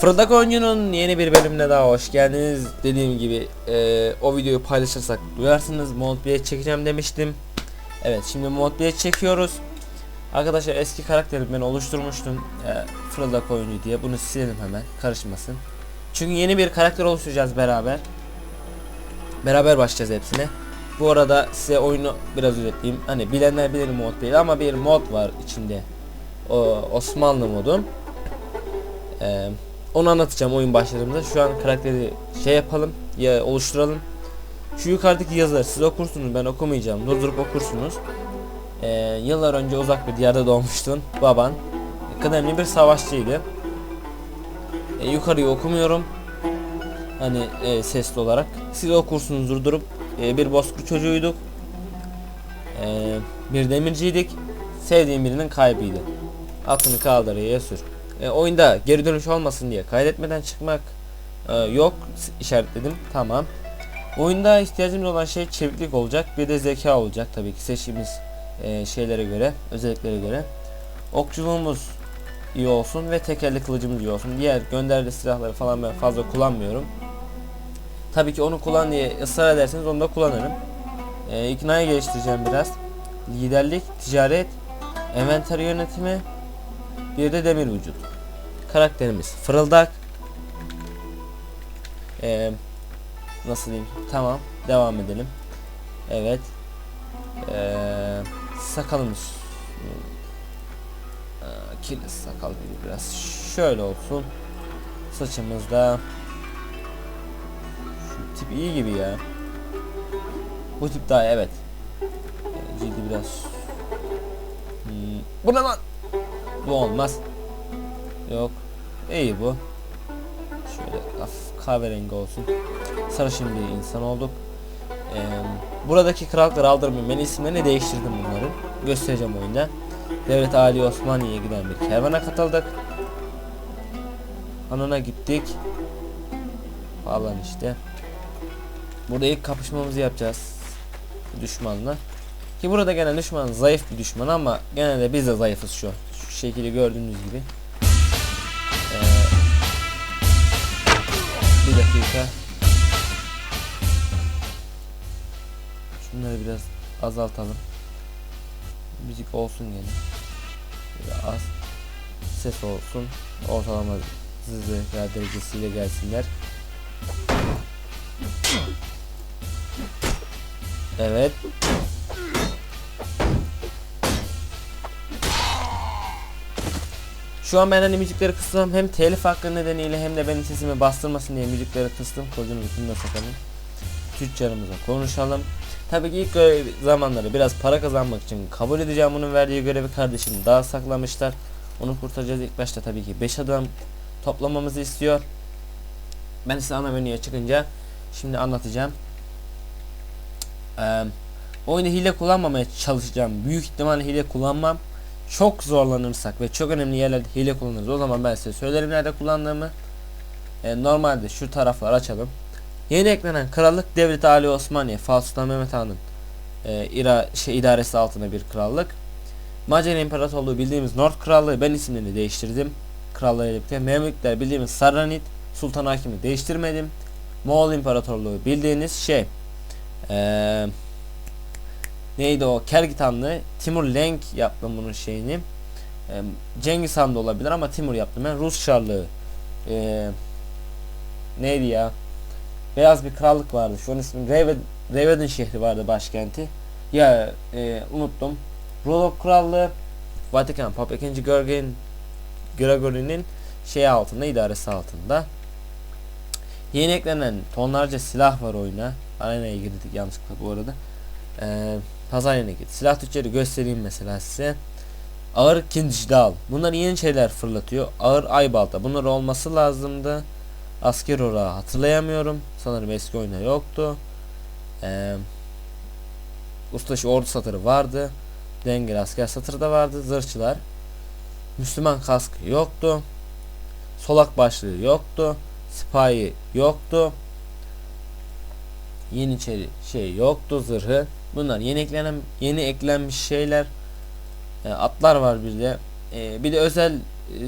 Fırıldak Oyuncu'nun yeni bir bölümüne daha hoş geldiniz. Dediğim gibi e, o videoyu paylaşırsak duyarsınız. Mod 1'e çekeceğim demiştim. Evet şimdi Mod 1'e çekiyoruz. Arkadaşlar eski karakterimi ben oluşturmuştum. E, Fırıldak Oyuncu diye. Bunu silelim hemen. Karışmasın. Çünkü yeni bir karakter oluşturacağız beraber. Beraber başlayacağız hepsine. Bu arada size oyunu biraz özetleyeyim. Hani bilenler bilir mod değil ama bir mod var içinde. O Osmanlı modu. Ee, onu anlatacağım oyun başladığımda. Şu an karakteri şey yapalım, ya oluşturalım. Şu yukarıdaki yazıları siz okursunuz, ben okumayacağım. Durdurup okursunuz. Ee, yıllar önce uzak bir diyarda doğmuştun. Baban kıdemli bir savaşçıydı. Ee, yukarıyı okumuyorum. Hani e, sesli olarak. Siz okursunuz durdurup. E, bir bozkır çocuğuyduk. E, bir demirciydik. Sevdiğim birinin kaybıydı. Atını kaldırıya sür. E, oyunda geri dönüş olmasın diye kaydetmeden çıkmak e, yok işaretledim. Tamam. Oyunda ihtiyacımız olan şey çeviklik olacak. Bir de zeka olacak tabii ki seçtiğimiz e, şeylere göre, özelliklere göre. Okçuluğumuz iyi olsun ve tekerli kılıcımız iyi olsun. Diğer gönderdiği silahları falan ben fazla kullanmıyorum. Tabii ki onu kullan diye ısrar ederseniz onu da kullanırım. E, iknayı geliştireceğim biraz. Liderlik, ticaret, envanter yönetimi, bir de demir vücut. Karakterimiz fırıldak. Ee, nasıl diyeyim? Tamam. Devam edelim. Evet. Ee, sakalımız. Ee, kirli sakal gibi biraz. Şöyle olsun. Saçımız da. Şu tip iyi gibi ya. Bu tip daha evet. Ee, Cildi biraz. Hmm, bu ne lan? Bu olmaz. Yok. İyi bu. Şöyle hafif kahverengi olsun. Sarışın bir insan olduk. Ee, buradaki krallıkları aldırmayayım. Ben isimlerini değiştirdim bunların. Göstereceğim oyunda. Devlet Ali Osmaniye'ye giden bir kervana katıldık. Hanına gittik. Falan işte. Burada ilk kapışmamızı yapacağız. Düşmanla. Ki burada gelen düşman zayıf bir düşman ama genelde biz de zayıfız şu. Şu şekilde gördüğünüz gibi. Bir dakika. Şunları biraz azaltalım. Müzik olsun. Böyle az. Ses olsun. Ortalama hızlı derecesiyle gelsinler. Evet. Şu an ben hani müzikleri kıstım hem telif hakkı nedeniyle hem de benim sesimi bastırmasın diye müzikleri kıstım. Kılıcını bütününe sakalım. Tüccarımıza konuşalım. Tabii ki ilk zamanları biraz para kazanmak için kabul edeceğim bunun verdiği görevi kardeşim daha saklamışlar. Onu kurtaracağız ilk başta tabii ki 5 adam toplamamızı istiyor. Ben size ana menüye çıkınca şimdi anlatacağım. Ee, oyunu hile kullanmamaya çalışacağım. Büyük ihtimalle hile kullanmam çok zorlanırsak ve çok önemli yerlerde hile kullanırız o zaman ben size söylerim nerede kullandığımı. E, normalde şu tarafları açalım. Yeni eklenen Krallık Devleti Ali Osmaniye Fatih Mehmet Han'ın e, ira, şey, idaresi altında bir krallık. Macar İmparatorluğu bildiğimiz Nord Krallığı ben isimlerini değiştirdim. Krallığı ile birlikte Memlükler bildiğimiz Sarranit Sultan Hakim'i değiştirmedim. Moğol İmparatorluğu bildiğiniz şey eee neydi o? Kergitanlı Timur Lenk yaptım bunun şeyini. E, Cengiz Han da olabilir ama Timur yaptım ben. Rus Çarlığı e, neydi ya? Beyaz bir krallık vardı. Şu an ismi Reved, şehri vardı başkenti. Ya e, unuttum. Rodok Krallığı Vatikan Papa II. Georgian Gregory'nin şey altında idaresi altında. Yeni eklenen tonlarca silah var oyuna. Arenaya girdik yanlışlıkla bu arada. Ee, yerine git. Silah tüccarı göstereyim mesela size. Ağır kincdal. Bunlar yeni şeyler fırlatıyor. Ağır aybalta. Bunlar olması lazımdı. Asker orağı hatırlayamıyorum. Sanırım eski oyunda yoktu. Ee, ustaşı ordu satırı vardı. Dengeli asker satırı da vardı. Zırhçılar. Müslüman kaskı yoktu. Solak başlığı yoktu. Sipahi yoktu. Yeniçeri şey yoktu zırhı. Bunlar yeni eklenen yeni eklenmiş şeyler. E, atlar var bir de. E, bir de özel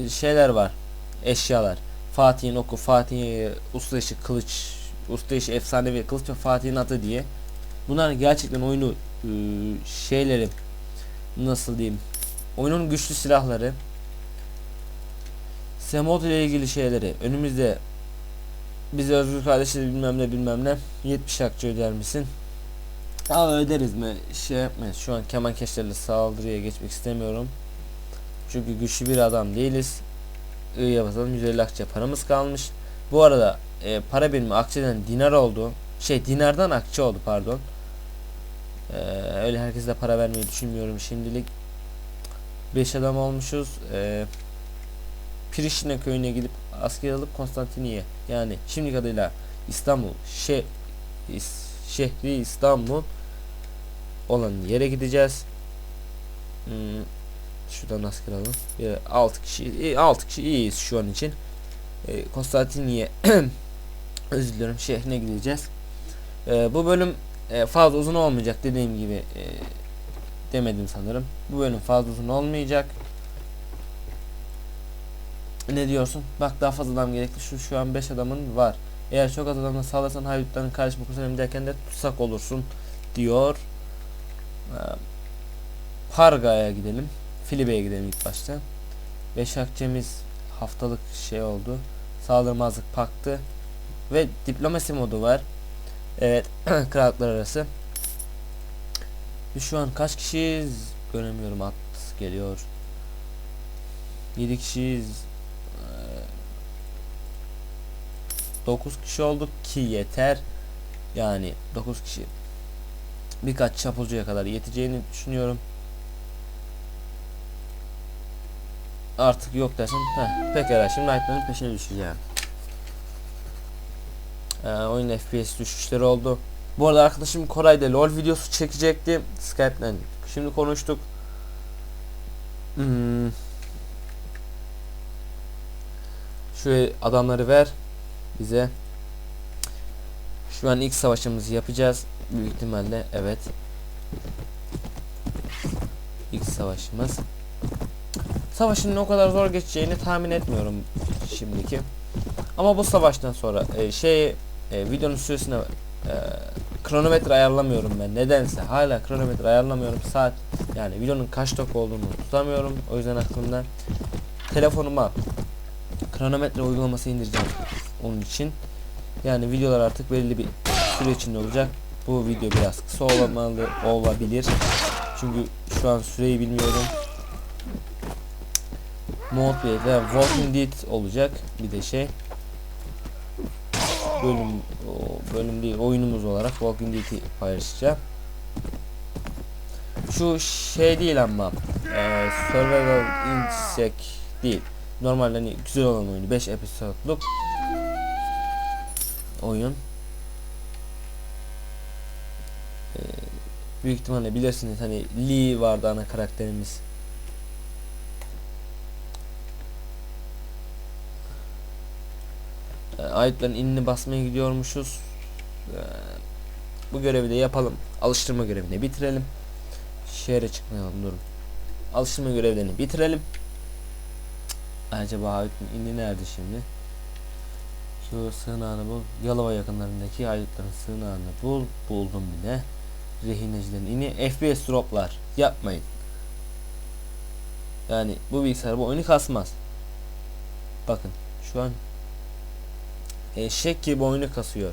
e, şeyler var. Eşyalar. Fatih'in oku, Fatih'in usta işi kılıç, usta işi efsanevi kılıç ve Fatih'in atı diye. Bunlar gerçekten oyunu e, şeyleri nasıl diyeyim oyunun güçlü silahları Semot ile ilgili şeyleri önümüzde bize Özgür kardeşi bilmem ne bilmem ne 70 akçe öder misin? Ama öderiz mi? Şey yapmayız. Şu an keman keşlerle saldırıya geçmek istemiyorum. Çünkü güçlü bir adam değiliz. I'ya basalım 150 akçe paramız kalmış. Bu arada e, para birimi akçeden dinar oldu. Şey dinardan akçe oldu pardon. Ee, öyle herkese para vermeyi düşünmüyorum şimdilik. 5 adam olmuşuz. Ee, Priştine köyüne gidip asker alıp Konstantiniye yani şimdilik adıyla İstanbul şe, is- şehri İstanbul olan yere gideceğiz. Hmm, şuradan asker alalım. 6 kişi 6 kişi iyiyiz şu an için. Ee, Konstantiniye özür diliyorum şehrine gideceğiz. Ee, bu bölüm e, fazla uzun olmayacak dediğim gibi e, demedim sanırım. Bu bölüm fazla uzun olmayacak. Ne diyorsun? Bak daha fazla adam gerekli. Şu şu an 5 adamın var. Eğer çok az adamla sağlarsan haydutların karışma kurtarayım derken de tutsak olursun diyor. Ee, Parga'ya gidelim. Filibe'ye gidelim ilk başta. Beş akçemiz haftalık şey oldu. Saldırmazlık paktı. Ve diplomasi modu var. Evet. krallıklar arası. Şu an kaç kişiyiz? Göremiyorum at geliyor. 7 kişiyiz. 9 kişi olduk ki yeter. Yani 9 kişi birkaç çapulcuya kadar yeteceğini düşünüyorum. Artık yok dersen heh, pekala şimdi Knight'ların peşine düşeceğim. Ee, oyun FPS düşüşleri oldu. Bu arada arkadaşım Koray'da LoL videosu çekecekti. Skype'den şimdi konuştuk. Hmm. Şu adamları ver bize. Şu an ilk savaşımızı yapacağız. Büyük ihtimalle evet. İlk savaşımız. Savaşın o kadar zor geçeceğini tahmin etmiyorum şimdiki. Ama bu savaştan sonra e, şey e, videonun süresine e, kronometre ayarlamıyorum ben. Nedense hala kronometre ayarlamıyorum. Saat yani videonun kaç dakika olduğunu tutamıyorum. O yüzden aklımda telefonuma kronometre uygulaması indireceğim onun için. Yani videolar artık belli bir süre içinde olacak. Bu video biraz kısa olmalı olabilir. Çünkü şu an süreyi bilmiyorum. Mode ve Walking Dead olacak. Bir de şey bölüm bölüm değil oyunumuz olarak Walking Dead'i paylaşacağım. Şu şey değil ama e, Survival Insect değil. Normal hani güzel olan oyunu 5 episodluk oyun. Ee, büyük ihtimalle bilirsiniz hani Lee vardı ana karakterimiz. Ee, ayıpların inini basmaya gidiyormuşuz. Ee, bu görevi de yapalım. Alıştırma görevini bitirelim. Şehre çıkmayalım durun. Alıştırma görevlerini bitirelim. Acaba Ayıp'ın ini nerede şimdi? Şu sığınağını bul. Yalova yakınlarındaki haydutların sığınağını bul. Buldum bile. Rehinecilerin ini. FPS droplar. Yapmayın. Yani bu bilgisayar bu oyunu kasmaz. Bakın şu an eşek gibi oyunu kasıyor.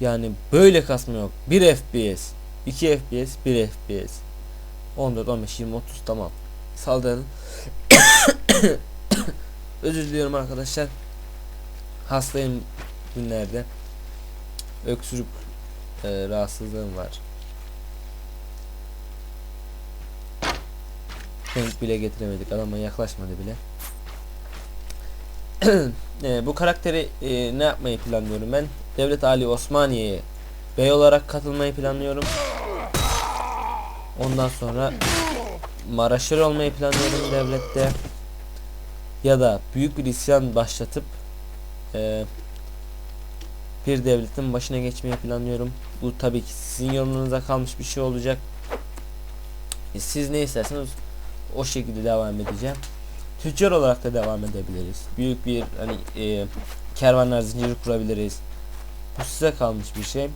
Yani böyle kasma yok. 1 FPS, 2 FPS, 1 FPS. 14, 15, 20, 30 tamam. Saldırın. Özür diliyorum arkadaşlar. Hastayım günlerde. Öksürük e, rahatsızlığım var. Tank bile getiremedik. Adama yaklaşmadı bile. e, bu karakteri e, ne yapmayı planlıyorum ben? Devlet Ali Osmaniye'ye bey olarak katılmayı planlıyorum. Ondan sonra Maraşır olmayı planlıyorum devlette. Ya da büyük bir isyan başlatıp e, bir devletin başına geçmeyi planlıyorum. Bu tabii ki sizin yorumunuza kalmış bir şey olacak. E, siz ne isterseniz o şekilde devam edeceğim. tüccar olarak da devam edebiliriz. Büyük bir hani e, kervanlar zinciri kurabiliriz. Bu size kalmış bir şey.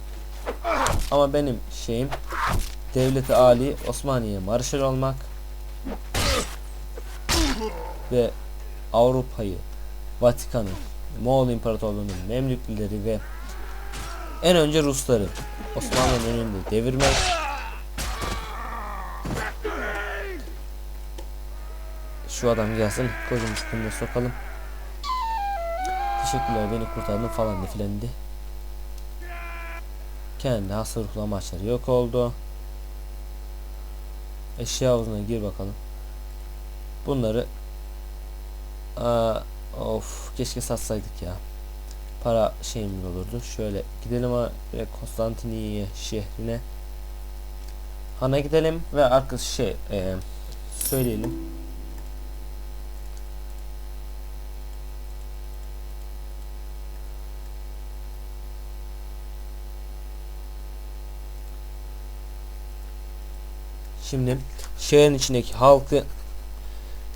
Ama benim şeyim devleti Ali Osmaniye marşal olmak ve Avrupa'yı, Vatikan'ı, Moğol İmparatorluğu'nun Memlüklileri ve en önce Rusları Osmanlı'nın önünde devirmek. Şu adam gelsin kocamız kılına sokalım. Teşekkürler beni kurtardın falan da. Kendi hasır ruhlu amaçları yok oldu. Eşya havuzuna gir bakalım. Bunları Aa, Of keşke satsaydık ya para şeyimiz olurdu. Şöyle gidelim ve Konstantiniye şehrine. Han'a gidelim ve arkası şey e, söyleyelim. Şimdi şehrin içindeki halkı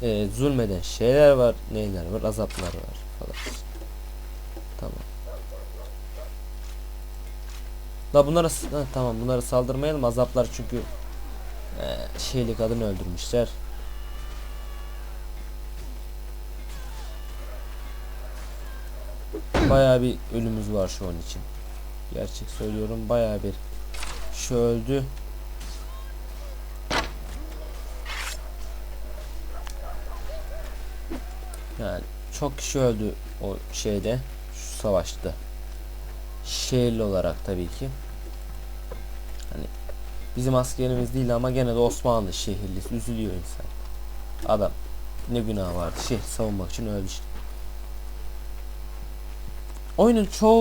e, zulmeden şeyler var, neyler var, azaplar var falan. Tamam. La bunlara ha, tamam bunlara saldırmayalım azaplar çünkü e, şeyli kadını öldürmüşler. Bayağı bir ölümümüz var şu an için. Gerçek söylüyorum bayağı bir şu öldü. Yani çok kişi öldü o şeyde şu savaşta. Şehirli olarak tabii ki. Hani bizim askerimiz değil ama gene de Osmanlı şehirlisi üzülüyor insan. Adam ne günah vardı şehir savunmak için öldü işte. Oyunun çoğu